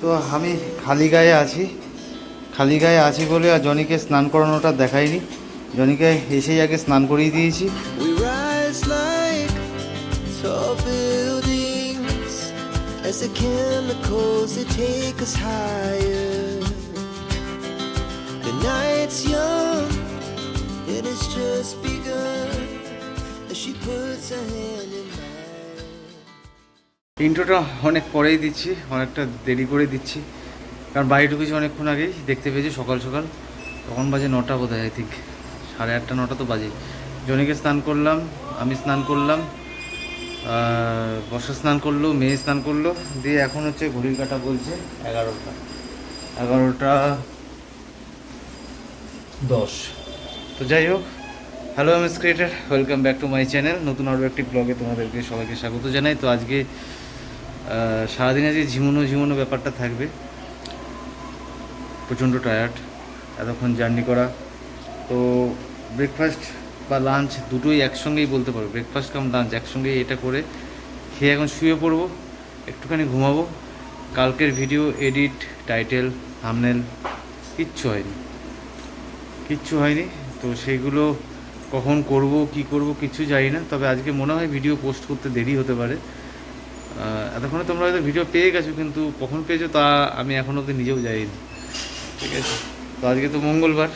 তো আমি খালি গায়ে আছি খালি গায়ে আছি বলে আর জনিকে স্নান করানোটা দেখাইনি জনিকে এসেই আগে স্নান করিয়ে দিয়েছি as the chemicals they take us higher. The night's young and it's just begun as she puts her hand. ইন্ট্রোটা অনেক পরেই দিচ্ছি, অনেকটা দেরি করে দিচ্ছি। কারণ বাড়ি ঢুকেছি অনেকক্ষণ আগেই, দেখতে পেয়েছি সকাল সকাল। তখন বাজে নটা বোধ হয় আই থিঙ্ক সাড়ে আটটা, নটা তো বাজে জনিকে স্নান করলাম, আমি স্নান করলাম বর্ষা স্নান করল, মেয়ে স্নান করল, দিয়ে এখন হচ্ছে ঘড়ির কাটা বলছে এগারোটা। এগারোটা দশ। তো যাই হোক hello M S creator welcome back to my channel নতুন আরও একটি ব্লগে তোমাদেরকে সবাইকে স্বাগত জানাই। তো আজকে সারাদিন আজকে ঝিমুনো ঝিমুনো ব্যাপারটা থাকবে, প্রচণ্ড টায়ার্ড এতক্ষণ জার্নি করা। তো ব্রেকফাস্ট বা লাঞ্চ দুটোই একসঙ্গেই বলতে পারব ব্রেকফাস্ট কাম লাঞ্চ একসঙ্গেই এটা করে খেয়ে এখন শুয়ে পড়ব, একটুখানি ঘুমাবো। কালকের ভিডিও এডিট টাইটেল থামনেল কিচ্ছু হয়নি। কিচ্ছু হয়নি। তো সেইগুলো কখন করব, কি করব, কিছু জানি না। তবে আজকে মনে হয় ভিডিও পোস্ট করতে দেরি হতে পারে। এতক্ষণে তোমরা হয়তো ভিডিও পেয়ে গেছো, কিন্তু কখন পেয়েছ তা আমি এখনও অব্দি নিজেও যাইনি। ঠিক আছে? তো আজকে তো মঙ্গলবার,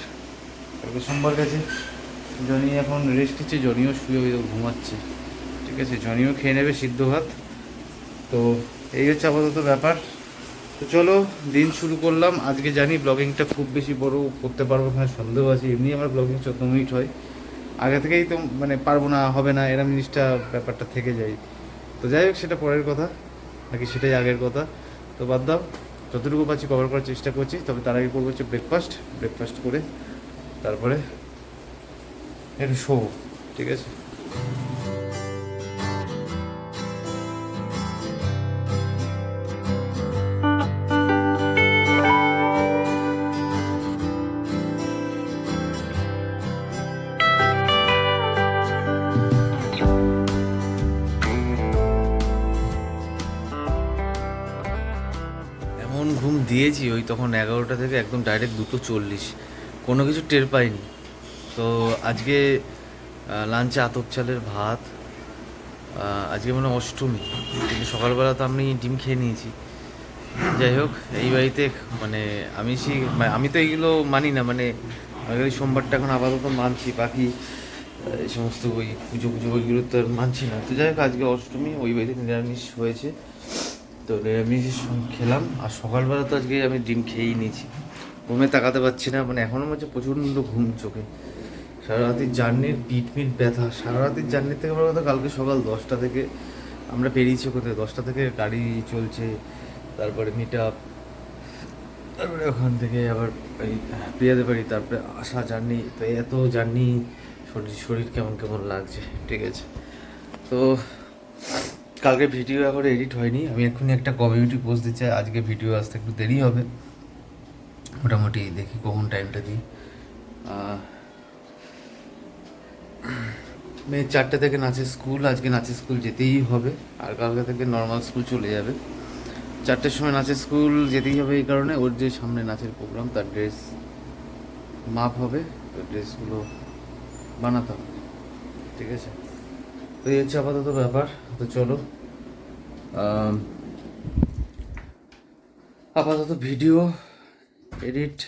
কালকে সোমবার গেছে। জনি এখন রেস্ট নিচ্ছে, জনিও শুয়ে হয়ে ঘুমাচ্ছে। ঠিক আছে? জনিও খেয়ে নেবে সিদ্ধ ভাত। তো এই হচ্ছে আপাতত ব্যাপার। তো চলো, দিন শুরু করলাম। আজকে জানি ব্লগিংটা খুব বেশি বড় করতে পারব কিনা সন্দেহ আছে। এমনি আমার ব্লগিং চোদ্দ মিনিট হয়। আগে থেকেই তো মানে পারব না, হবে না, এরম জিনিসটা ব্যাপারটা থেকে যায়। তো যাই হোক, সেটা পরের কথা, নাকি সেটাই আগের কথা। তো বাদ দাও, যতটুকু পাচ্ছি কভার করার চেষ্টা করছি, তবে তার আগে করব হচ্ছে ব্রেকফাস্ট ব্রেকফাস্ট করে তারপরে একটু শো ঠিক আছে? দিয়েছি ওই তখন এগারোটা থেকে একদম ডাইরেক্ট দুটো চল্লিশ। কোনো কিছু টের পাইনি। তো আজকে লাঞ্চে আতপ চালের ভাত আজকে মানে অষ্টমী। কিন্তু সকালবেলা তো আমি ডিম খেয়ে নিয়েছি। যাই হোক, এই বাড়িতে মানে আমি সি মানে আমি তো এইগুলো মানি না মানে ওই সোমবারটা এখন আপাতত মানছি, বাকি এই সমস্ত ওই পুজো পুজো ওইগুলো তো আর মানছি না। তো যাই হোক, আজকে অষ্টমী, ওই বাড়িতে নিরামিষ হয়েছে। তো নিরামিষ খেলাম। আর সকালবেলা তো আজকে আমি ডিম খেয়েই নিয়েছি। ঘুমে তাকাতে পারছি না মানে এখনও হচ্ছে প্রচণ্ড ঘুম চোখে। সারা রাতের জার্নির পিঠ মিট ব্যথা। সারা রাতের জার্নি থেকে বড় কথা কালকে সকাল দশটা থেকে আমরা বেরিয়েছি কোথায় দশটা থেকে গাড়ি চলছে, তারপরে মিট আপ তারপরে ওখান থেকে আবার এই প্রিয়াদের বাড়ি, তারপরে আসা জার্নি তো এত জার্নি শরীর শরীর কেমন কেমন লাগছে, ঠিক আছে। তো কালকে ভিডিও এখন এডিট হয়নি। আমি এক্ষুনি একটা কমিউনিটি পোস্ট দিচ্ছি, আজকে ভিডিও আসতে একটু দেরি হবে। মোটামুটি দেখি কখন টাইমটা দিই। মেয়ে চারটে থেকে নাচের স্কুল আজকে নাচের স্কুল যেতেই হবে। আর কালকে থেকে নর্মাল স্কুল চলে যাবে। চারটের সময় নাচের স্কুল যেতেই হবে এই কারণে। ওর যে সামনে নাচের প্রোগ্রাম তার ড্রেস মাপ হবে। তো ড্রেসগুলো বানাতে হবে। ঠিক আছে? তো এই হচ্ছে আপাতত ব্যাপার, তো চলো। আপাতত ভিডিও, এডিট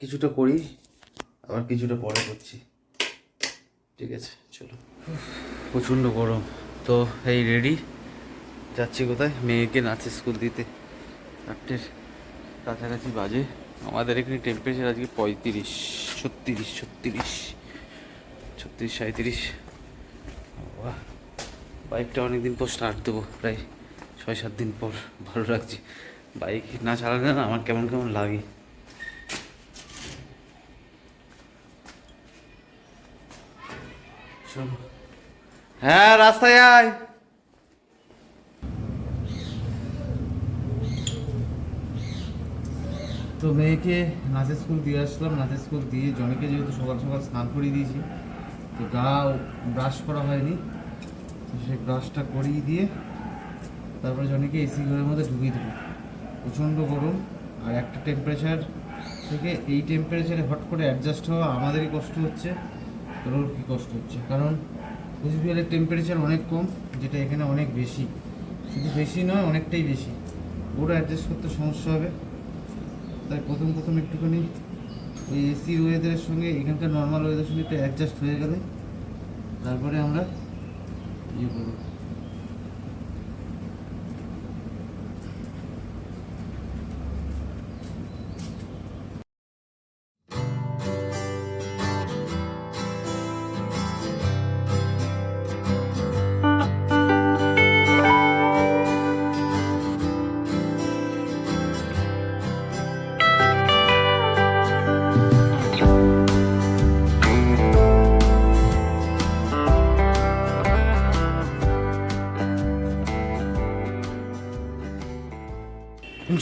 কিছুটা করি, আবার কিছুটা পরে করছি। ঠিক আছে, চলো। প্রচণ্ড গরম। তো, এই রেডি। যাচ্ছি কোথায়? মেয়েকে নাচে স্কুল দিতে। চারটের কাছাকাছি বাজে। আমাদের এখানে টেম্পারেচার আজকে পঁয়ত্রিশ, ছত্রিশ ছত্রিশ ছত্রিশ সাঁত্রিশ বাহ বাইকটা অনেকদিন পর স্টার্ট দেবো, প্রায় ছয় সাত দিন পর ভালো লাগছে। বাইক না চালালে না আমার কেমন কেমন লাগে। হ্যাঁ রাস্তায় আয়। তো মেয়েকে নাচের স্কুল দিয়ে আসলাম। নাচের স্কুল দিয়ে জনিকে যেহেতু সকাল সকাল স্নান করিয়ে দিয়েছি, তো গা ব্রাশ করা হয়নি। সেই ব্রাশটা করিয়ে দিয়ে তারপরে জনিকে এসি ঘরের মধ্যে ঢুকিয়ে দেবো। প্রচণ্ড গরম আর একটা টেম্পারেচার থেকে এই টেম্পারেচারে হট করে অ্যাডজাস্ট হওয়া আমাদেরই কষ্ট হচ্ছে, তোর কী কষ্ট হচ্ছে? কারণ কুচবিহারের টেম্পারেচার অনেক কম, যেটা এখানে অনেক বেশি। শুধু বেশি নয়, অনেকটাই বেশি। ওরা অ্যাডজাস্ট করতে সমস্যা হবে। তাই প্রথম প্রথম একটুখানি ওই এসি ওয়েদারের সঙ্গে এখানকার নর্মাল ওয়েদারের সঙ্গে একটু অ্যাডজাস্ট হয়ে গেলে তারপরে আমরা you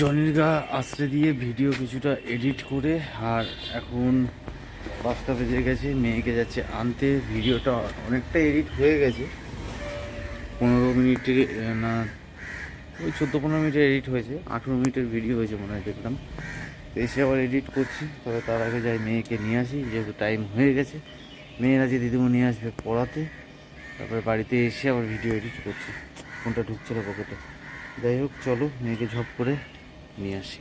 জনির গা আশ্রে দিয়ে ভিডিও কিছুটা এডিট করে আর এখন পাঁচটা বেজে গেছে, মেয়েকে যাচ্ছে আনতে। ভিডিওটা অনেকটা এডিট হয়ে গেছে। পনেরো মিনিটের, না, ওই চোদ্দ পনেরো মিনিটের এডিট হয়েছে। আঠেরো মিনিটের ভিডিও হয়েছে মনে হয়, দেখলাম। এসে আবার এডিট করছি। তবে তার আগে যাই মেয়েকে নিয়ে আসি, যেহেতু টাইম হয়ে গেছে। মেয়েরা যে দিদিমণি আসবে পড়াতে, তারপরে বাড়িতে এসে আবার ভিডিও এডিট করছি। ফোনটা ঢুকছিল পকেটে। যাই হোক, চলো, মেয়েকে ঝপ করে নিয়ে আসি।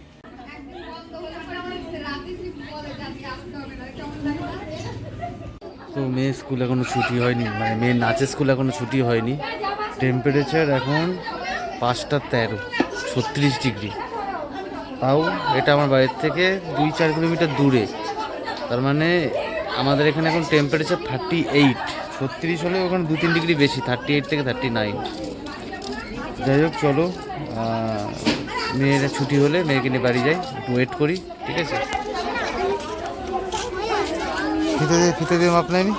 তো মেয়ে স্কুল এখনও ছুটি হয়নি মানে মেয়ের নাচের স্কুল এখনও ছুটি হয়নি। টেম্পারেচার এখন পাঁচটা তেরো, ছত্রিশ ডিগ্রি। তাও এটা আমার বাড়ির থেকে দুই চার কিলোমিটার দূরে। তার মানে আমাদের এখানে এখন টেম্পারেচার থার্টি এইট ছত্রিশ হলে ওখানে দু তিন ডিগ্রি বেশি থার্টি এইট থেকে থার্টি নাইন যাই হোক, চলো মেয়েরা ছুটি হলে মেয়েকে নিয়ে বাড়ি যাই একটু ওয়েট করি ঠিক আছে? ফিতে দিয়ে ফিতে দিয়ে মাপ নেয়নি?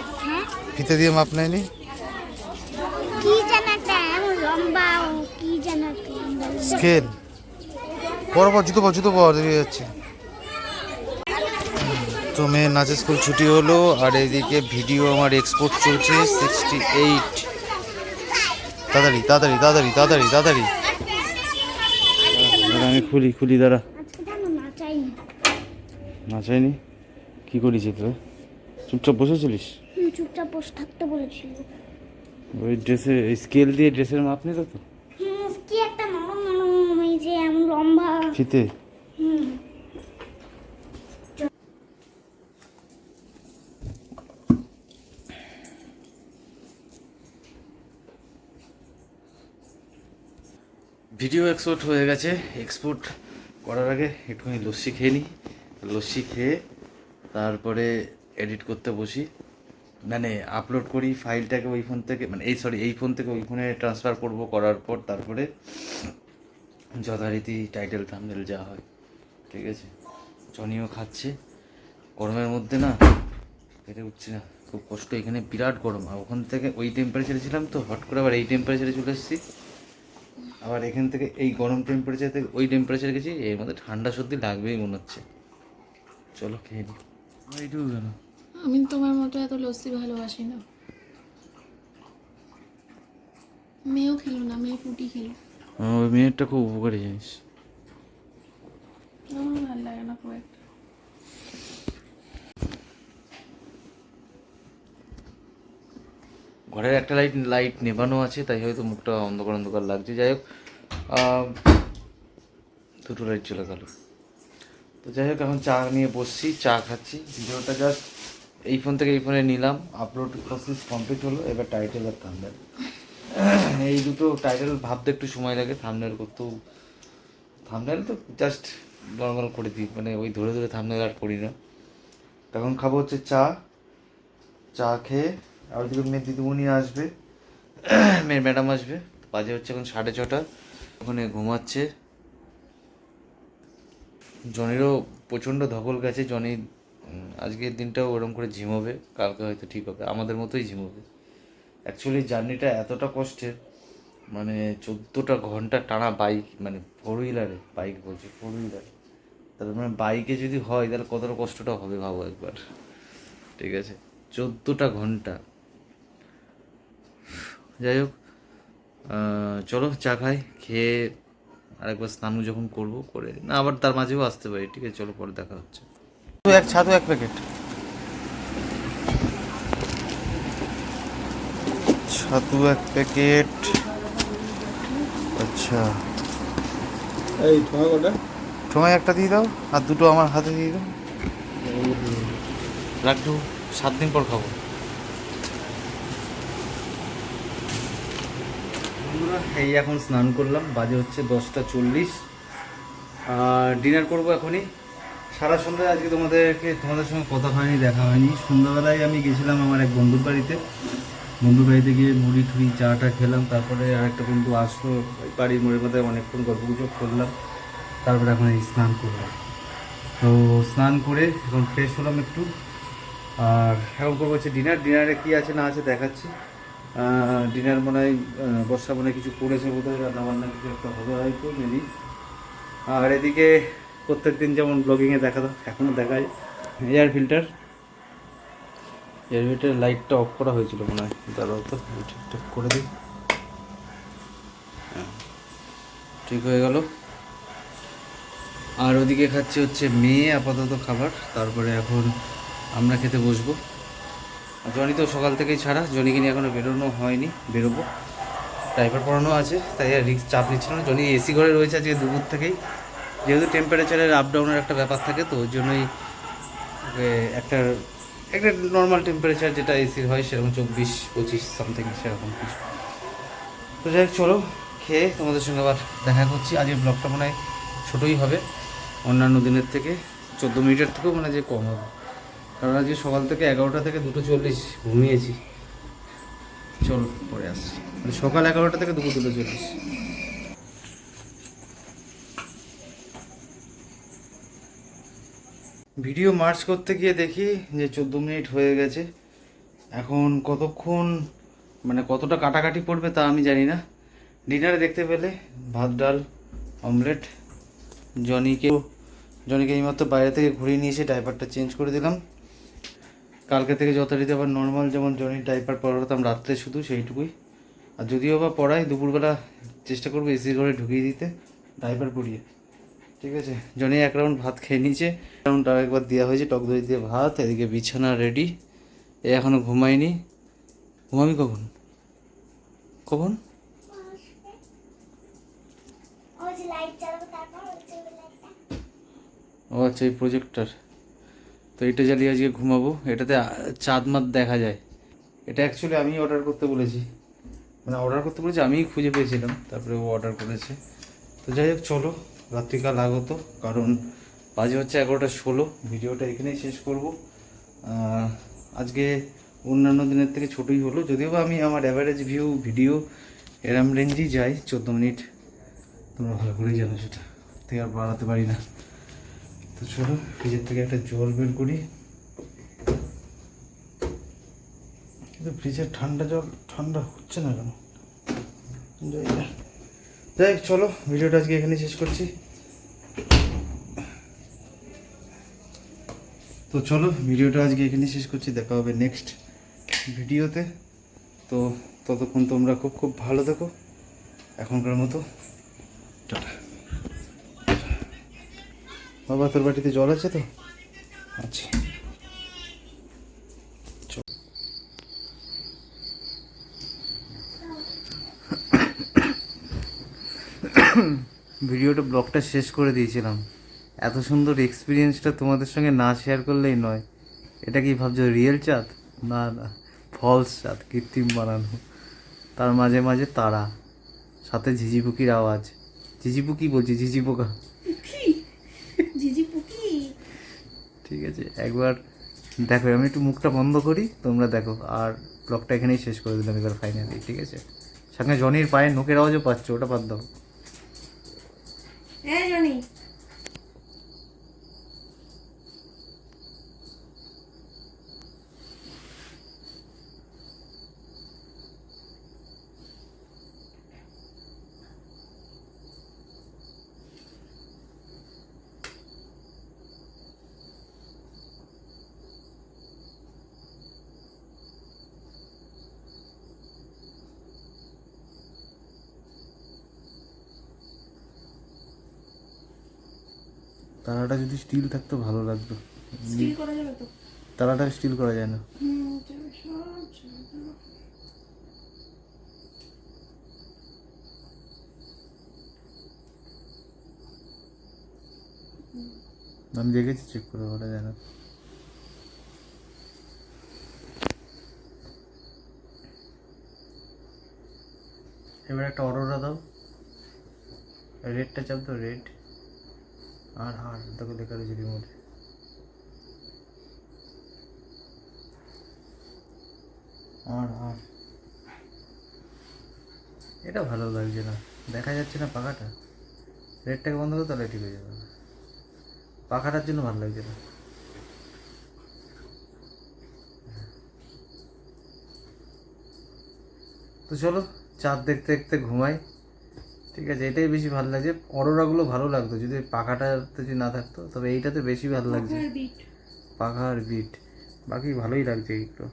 ফিতে দিয়ে মাপ নেয়নি। স্কেল পর পর জুতো পর জুতো পর বেরিয়ে যাচ্ছে। তো মেয়ের নাচের স্কুল ছুটি হলো আর এদিকে ভিডিও আমার এক্সপোর্ট চলছে সিক্সটি এইট তাড়াতাড়ি তাড়াতাড়ি তাড়াতাড়ি তাড়াতাড়ি তাড়াতাড়ি। আমি খুলি খুলি দাঁড়া। না চাইনি। কি করিস তোরা চুপচাপ বসেছিলিস? চুপচাপ বসে থাকতে বলেছিল। ওই ড্রেসে স্কেল দিয়ে ড্রেসের মাপ নিতে তো। কি একটা নরম নরম এই যে এমন লম্বা। ফিতে। ভিডিও এক্সপোর্ট হয়ে গেছে। এক্সপোর্ট করার আগে একটুখানি লস্যি খেয়ে নিই। লস্যি খেয়ে তারপরে এডিট করতে বসি। মানে আপলোড করি ফাইলটাকে ওই ফোন থেকে মানে এই সরি এই ফোন থেকে ওই ফোনে ট্রান্সফার করব করার পর তারপরে যথারীতি টাইটেল থাম্বনেল যা হয়, ঠিক আছে? জনিও খাচ্ছে। গরমের মধ্যে না পেরে উঠছে না, খুব কষ্ট। এখানে বিরাট গরম। আর ওখান থেকে ওই টেম্পারেচারে ছিলাম তো, হট করে আবার এই টেম্পারেচারে চলে এসেছি। আবার এখান থেকে এই গরম টেম্পারেচার থেকে ওই টেম্পারেচার গেছি এর মধ্যে ঠান্ডা সর্দি লাগবেই মনে হচ্ছে। চলো খেয়ে নিই এইটুকু কেন? আমি তোমার মতো এত লস্যি ভালোবাসি না। মেয়েও খেলো না মেয়ে ফুটি খেলো। ওই মেয়েরটা খুব উপকারী জিনিস। আমার ভালো লাগে না খুব একটা। ঘরের একটা লাইট লাইট নেভানো আছে তাই হয়তো মুখটা অন্ধকার অন্ধকার লাগছে। যাই হোক দুটো লাইট চলে গেল। তো যাই হোক, এখন চা নিয়ে বসছি, চা খাচ্ছি। ভিডিওটা জাস্ট এই ফোন থেকে এই ফোনে নিলাম। আপলোড প্রসেস কমপ্লিট হলো, এবার টাইটেল আর থামনেল এই দুটো টাইটেল ভাবতে একটু সময় লাগে থামনেল করতেও। থামনেল তো জাস্ট নর্মাল করে দিই মানে ওই ধরে ধরে থামনেল আর করি না। তখন খাব হচ্ছে চা। চা খেয়ে, আর ওইদিকে মেয়ের দিদিমণি আসবে। মেয়ের ম্যাডাম আসবে। বাজে হচ্ছে এখন সাড়ে ছটা। ওখানে ঘুমাচ্ছে। জনিরও প্রচণ্ড ধকল গেছে। জনি আজকের দিনটাও ওরম করে ঝিমোবে, কালকে হয়তো ঠিক হবে। আমাদের মতোই ঝিমোবে। অ্যাকচুয়ালি জার্নিটা এতটা কষ্টের মানে চোদ্দোটা ঘণ্টা টানা বাইক মানে ফোর হুইলারে বাইক বলছি ফোর হুইলারে তাহলে মানে বাইকে যদি হয়, তাহলে কতটা কষ্টটা হবে ভাবো একবার। ঠিক আছে? চোদ্দোটা ঘণ্টা। যাই হোক চলো চা খাই খেয়ে আরেকবার স্নান যখন করব করে না। আবার তার মাঝেও আসতে পারি ঠিক আছে চলো পরে দেখা হচ্ছে। এক ছাতু এক প্যাকেট। ছাতু এক প্যাকেট। আচ্ছা। এই তোমার কটা? তোমায় একটা দিয়ে দাও আর দুটো আমার হাতে দিয়ে দাও। রাখব সাত দিন পর খাব। বন্ধুরা, এই এখন স্নান করলাম, বাজে হচ্ছে দশটা চল্লিশ। আর ডিনার করব এখনই। সারা সন্ধ্যায় আজকে তোমাদেরকে, তোমাদের সঙ্গে কথা হয়নি, দেখা হয়নি। সন্ধ্যাবেলায় আমি গেছিলাম আমার এক বন্ধুর বাড়িতে। বন্ধুর বাড়িতে গিয়ে মুড়ি টুড়ি চাটা খেলাম। তারপরে আর একটা বন্ধু আসলো বাড়ির মোড়ের মধ্যে অনেকক্ষণ গল্প গুজব করলাম। তারপরে এখন এই স্নান করলাম। তো স্নান করে এখন ফ্রেশ হলাম একটু। আর এখন করব হচ্ছে ডিনার ডিনারে কী আছে না আছে দেখাচ্ছি। ডিনার মনে হয় বর্ষা মনে কিছু করেছে বোধহয় রান্না বান্না কিছু একটা হবে হয়তো মেবি আর এদিকে প্রত্যেক দিন যেমন ব্লগিংয়ে দেখা এখনও দেখায় এয়ার ফিল্টার এয়ার ফিল্টার লাইটটা অফ করা হয়েছিল মনে হয়। দাঁড়াও তো ঠিকঠাক করে দিই। হ্যাঁ, ঠিক হয়ে গেল। আর ওদিকে খাচ্ছে হচ্ছে মেয়ে আপাতত খাবার তারপরে এখন আমরা খেতে বসবো। জনি তো সকাল থেকেই ছাড়া, জনিকে নিয়ে এখনও বেরোনো হয়নি, বেরোবো। ড্রাইভার পড়ানো আছে, তাই আর রিক্স চাপ নিচ্ছিল না। জনি এসি ঘরে রয়েছে আজকে দুপুর থেকেই। যেহেতু টেম্পারেচারের আপ ডাউনের একটা ব্যাপার থাকে, তো ওই জন্যই একটা একটা নর্মাল টেম্পারেচার যেটা এসির হয়, সেরকম চব্বিশ, পঁচিশ সামথিং সেরকম কিছু। তো যাই চলো খেয়ে তোমাদের সঙ্গে আবার দেখা করছি। আজকের ব্লগটা মনে হয় ছোটোই হবে, অন্যান্য দিনের থেকে, চোদ্দ মিনিটের থেকেও মানে যে কম হবে। কারণ আজকে সকাল থেকে এগারোটা থেকে দুটো চল্লিশ ঘুমিয়েছি। চল, পরে আসছি। মানে সকাল এগারোটা থেকে দুপুর দুটো চল্লিশ। ভিডিও মার্চ করতে গিয়ে দেখি যে চোদ্দ মিনিট হয়ে গেছে। এখন কতক্ষণ মানে কতটা কাটাকাটি পড়বে তা আমি জানি না। ডিনারে দেখতে পেলে ভাত, ডাল, অমলেট, জনিকে জনিকে এইমাত্র বাইরে থেকে ঘুরিয়ে নিয়ে এসে ডাইপারটা চেঞ্জ করে দিলাম। কালকে থেকে যথারীতি আবার নর্মাল যেমন জনির ডাইপার পরাতাম রাত্রে শুধু সেইটুকুই। আর যদিও বা পড়াই দুপুরবেলা চেষ্টা করব এসি ঘরে ঢুকিয়ে দিতে ডাইপার পরিয়ে। ঠিক আছে? জনি এক রাউন্ড ভাত খেয়ে নিয়েছে। রাউন্ড আর একবার দেওয়া হয়েছে টক দই দিয়ে ভাত এদিকে বিছানা রেডি এ এখনও ঘুমায়নি। ঘুমাবি কখন? কখন? ও আচ্ছা এই প্রজেক্টর তো এটা জ্বালিয়ে আজকে ঘুমাবো। এটাতে আ, চাঁদ মাত দেখা যায়। এটা অ্যাকচুয়ালি আমি অর্ডার করতে বলেছি। মানে অর্ডার করতে বলেছি আমিই খুঁজে পেয়েছিলাম তারপরে ও অর্ডার করেছে। তো যাই হোক চলো রাত্রিকাল আগত কারণ বাজে হচ্ছে এগারোটা ষোলো। ভিডিওটা এখানেই শেষ করব। আজকে অন্যান্য দিনের থেকে ছোটোই হলো যদিও বা আমি আমার অ্যাভারেজ ভিউ ভিডিও এরম রেঞ্জেই যাই চোদ্দ মিনিট। তোমরা ভালো করেই জানো সেটা। থেকে আর বাড়াতে পারি না। তো চলো ফ্রিজের থেকে একটা জল বের করি। কিন্তু ফ্রিজের ঠান্ডা জল, ঠান্ডা হচ্ছে না কেন? যাই। চলো, ভিডিওটা আজকে এখানে শেষ করছি। তো চলো, ভিডিওটা আজকে এখানে শেষ করছি। দেখা হবে নেক্সট ভিডিওতে। তো ততক্ষণ তোমরা খুব খুব ভালো থেকো। এখনকার মতো, টাটা। বাবা, তোর বাড়িতে জল আছে তো? আচ্ছা। ভিডিওটা ব্লগটা শেষ করে দিয়েছিলাম। এত সুন্দর এক্সপিরিয়েন্সটা তোমাদের সঙ্গে না শেয়ার করলেই নয়। এটা কি ভাবছ রিয়েল চাঁদ? না না ফলস চাঁদ, কৃত্রিম বানানো। তার মাঝে মাঝে তারা, সাথে ঝিঝিপুকির আওয়াজ। ঝিঝিপুকি বলছি ঝিঝি ঠিক আছে। একবার দেখো, আমি একটু মুখটা বন্ধ করি, তোমরা দেখো। আর ব্লগটা এখানেই শেষ করে দিলাম এবার ফাইনালি ঠিক আছে? সঙ্গে জনির পায়ে নোকের আওয়াজও পাচ্ছ, ওটা বাদ দাও। হ্যাঁ জনি। তারাটা যদি স্টিল থাকতো ভালো লাগতো। স্টিল করা যাবে তো? তারাটা স্টিল করা যায় না। আমি দেখেছি চেক করে করা যায় না এবার একটা অর্ডার দাও। রেডটা চাপ দাও রেড আর আর দেখো লেখা রয়েছে রিমোটে আর আর এটা ভালো লাগছে না। দেখা যাচ্ছে না পাখাটা। রেডটাকে বন্ধ করে, তাহলে ঠিক হয়ে যাবে। পাখাটার জন্য ভালো লাগছে না। তো চলো, চাঁদ দেখতে দেখতে ঘুমাই। ঠিক আছে এটাই বেশি ভালো লাগছে। অরোরাগুলো ভালো লাগতো যদি পাখাটাতে যদি না থাকতো তবে এইটাতে বেশি ভালো লাগছে পাখার বিট পাখা আর বিট বাকি ভালোই লাগছে এইগুলো।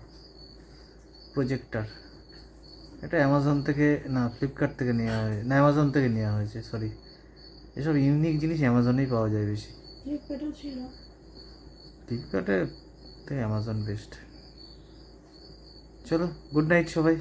প্রজেক্টার এটা অ্যামাজন থেকে না ফ্লিপকার্ট থেকে নেওয়া হয়েছে না অ্যামাজন থেকে নেওয়া হয়েছে সরি এসব ইউনিক জিনিস অ্যামাজনেই পাওয়া যায় বেশি। ফ্লিপকার্টে অ্যামাজন বেস্ট চলো গুড নাইট সবাই।